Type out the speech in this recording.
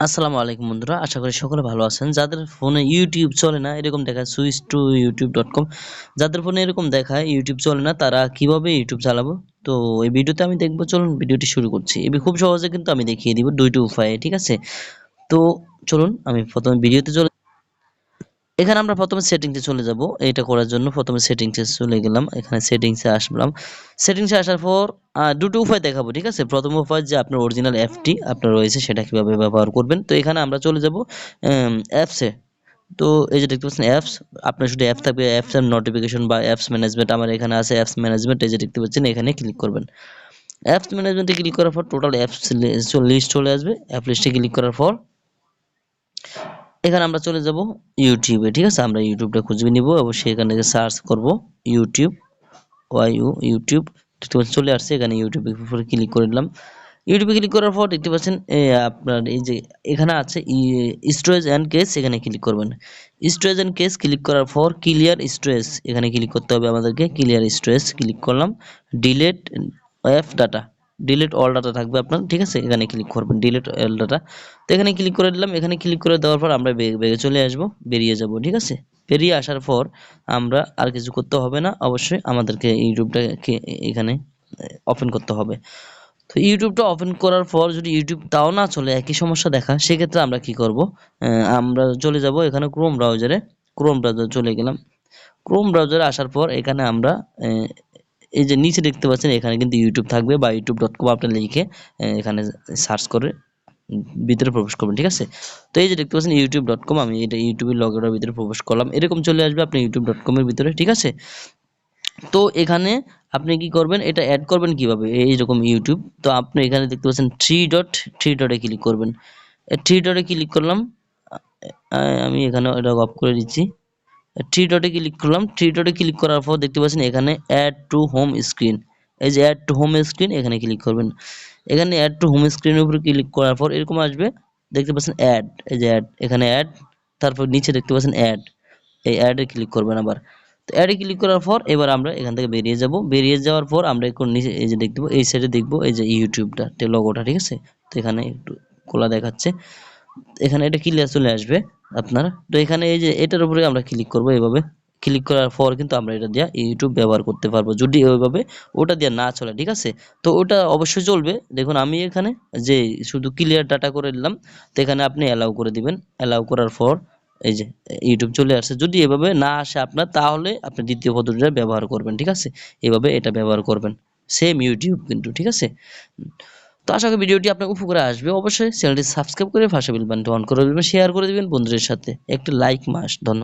আসসালামু আলাইকুম বন্ধুরা, আশা করি সকলে ভালো আছেন। যাদের ফোনে ইউটিউব চলে না, এরকম দেখায় switch to YouTube dot com. যাদের ফোনে এরকম দেখায় ইউটিউব চলে না, তারা কীভাবে ইউটিউব চালাবো? তো এই ভিডিওতে আমি দেখব, চলুন ভিডিওটি শুরু করছি। এবার খুব সহজে কিন্তু আমি দেখিয়ে দিব দুইটি উপায়ে, ঠিক আছে? তো চলুন, আমি প্রথমে ভিডিওতে চলে এখানে আমরা প্রথমে সেটিংসে চলে যাব। এটা করার জন্য প্রথমে সেটিংসে চলে গেলাম। এখানে সেটিংসে আসলাম। সেটিংসে আসার পর দুটো উপায় দেখাবো, ঠিক আছে? প্রথম উপায় যে আপনার অরিজিনাল অ্যাপটি আপনার রয়েছে, সেটা কীভাবে ব্যবহার করবেন। তো এখানে আমরা চলে যাব অ্যাপসে তো এই যে দেখতে পাচ্ছেন অ্যাপস আপনার শুধু অ্যাপ থাকবে অ্যাপস নোটিফিকেশন বা অ্যাপস ম্যানেজমেন্ট আমার এখানে আছে অ্যাপস ম্যানেজমেন্ট এই যে দেখতে পাচ্ছেন, এখানে ক্লিক করবেন। অ্যাপস ম্যানেজমেন্টে ক্লিক করার পর টোটাল অ্যাপস লিস্ট চলে আসবে। অ্যাপ লিস্টে ক্লিক করার পর এখানে আমরা চলে যাব ইউটিউবে ঠিক আছে? আমরা ইউটিউবটা খুঁজে নিব এবং সেখানে সার্চ করব ইউটিউব ওয়াই ইউ ইউটিউব দেখতে পাচ্ছেন, চলে আসছে। এখানে ইউটিউবে উপরে ক্লিক করে দিলাম ইউটিউবে ক্লিক করার পর দেখতে পাচ্ছেন আপনার এই যে এখানে আছে স্টোরেজ অ্যান্ড কেস এখানে ক্লিক করবেন। স্টোরেজ অ্যান্ড কেস ক্লিক করার পর ক্লিয়ার স্টোরেজ এখানে ক্লিক করতে হবে আমাদেরকে। ক্লিয়ার স্টোরেজ ক্লিক করলাম। Delete app data delete all data থাকবে আপনার, ঠিক আছে? এখানে ক্লিক করবেন ডিলিট অল ডাটা তো এখানে ক্লিক করে দিলাম, এখানে ক্লিক করে দেওয়ার পর আমরা বেগে চলে আসব, বেরিয়ে যাব, ঠিক আছে? বেরিয়ে আসার পর আমরা আর কিছু করতে হবে না, অবশ্যই আমাদেরকে ইউটিউবটাকে এখানে ওপেন করতে হবে। তো ইউটিউবটা ওপেন করার পর যদি ইউটিউব তাও না চলে, একই সমস্যা দেখা, সেক্ষেত্রে আমরা কি করব? আমরা চলে যাব এখানে ক্রোম ব্রাউজারে ক্রোম ব্রাউজার চলে গেলাম। ক্রোম ব্রাউজারে আসার পর এখানে আমরা এই যে নিচে দেখতে পাচ্ছেন, এখানে কিন্তু ইউটিউব থাকবে বা ইউটিউব ডট কম আপনার লিখে এখানে সার্চ করে ভিতরে প্রবেশ করবেন, ঠিক আছে? তো এই যে দেখতে পাচ্ছেন ইউটিউব ডট কম আমি এটা ইউটিউবের লগের ভিতরে প্রবেশ করলাম। এরকম চলে আসবে আপনি ইউটিউব ডট কমের ভিতরে, ঠিক আছে? তো এখানে আপনি কি করবেন, এটা অ্যাড করবেন কীভাবে? এইরকম ইউটিউব তো আপনি এখানে দেখতে পাচ্ছেন থ্রি ডট থ্রি ডটে ক্লিক করবেন। থ্রি ডটে ক্লিক করলাম আমি এখানে এটা অফ করে দিচ্ছি। থ্রি ডটে ক্লিক করলাম। থ্রি ডটে ক্লিক করার পর দেখতে পাচ্ছেন এখানে অ্যাড টু হোম স্ক্রিন এই যে অ্যাড টু হোম স্ক্রিন এখানে ক্লিক করবেন। এখানে অ্যাড টু হোম স্ক্রিনের উপরে ক্লিক করার পর এরকম আসবে। দেখতে পাচ্ছেন অ্যাড এই যে অ্যাড এখানে অ্যাড তারপর নিচে দেখতে পাচ্ছেন অ্যাড এই অ্যাডে ক্লিক করবেন আবার। তো অ্যাডে ক্লিক করার পর এবার আমরা এখান থেকে বেরিয়ে যাব। বেরিয়ে যাওয়ার পর আমরা একটু নিচে এই যে দেখতে এই সাইডে দেখব এই যে ইউটিউবটা লগোটা ঠিক আছে? তো এখানে একটু খোলা দেখাচ্ছে। এখানে এটা ক্লিয়ার চলে আসবে। আপনার। তো এখানে এই যে এটার উপরে আমরা ক্লিক করব এভাবে ক্লিক করার পর কিন্তু আমরা এটা দিয়ে ইউটিউব ব্যবহার করতে পারব। যদি ওইভাবে ওটা দিয়ে না চলে, ঠিক আছে? তো ওটা অবশ্যই চলবে। দেখুন, আমি এখানে যে শুধু ক্লিয়ার ডাটা করে দিলাম, তো এখানে আপনি অ্যালাউ করে দিবেন। অ্যালাউ করার পর এই যে ইউটিউব চলে আসছে। যদি এভাবে না আসে আপনার, তাহলে আপনি দ্বিতীয় পদ্ধতিটা ব্যবহার করবেন, ঠিক আছে? এভাবে এটা ব্যবহার করবেন। সেম ইউটিউব কিন্তু, ঠিক আছে? তো আশা করি ভিডিওটি আপনার উপকারে আসবে। অবশ্যই চ্যানেলটি সাবস্ক্রাইব করে ফাঁসা বিল অন করে দেবেন শেয়ার করে দেবেন বন্ধুদের সাথে। একটি লাইক মাস। ধন্যবাদ।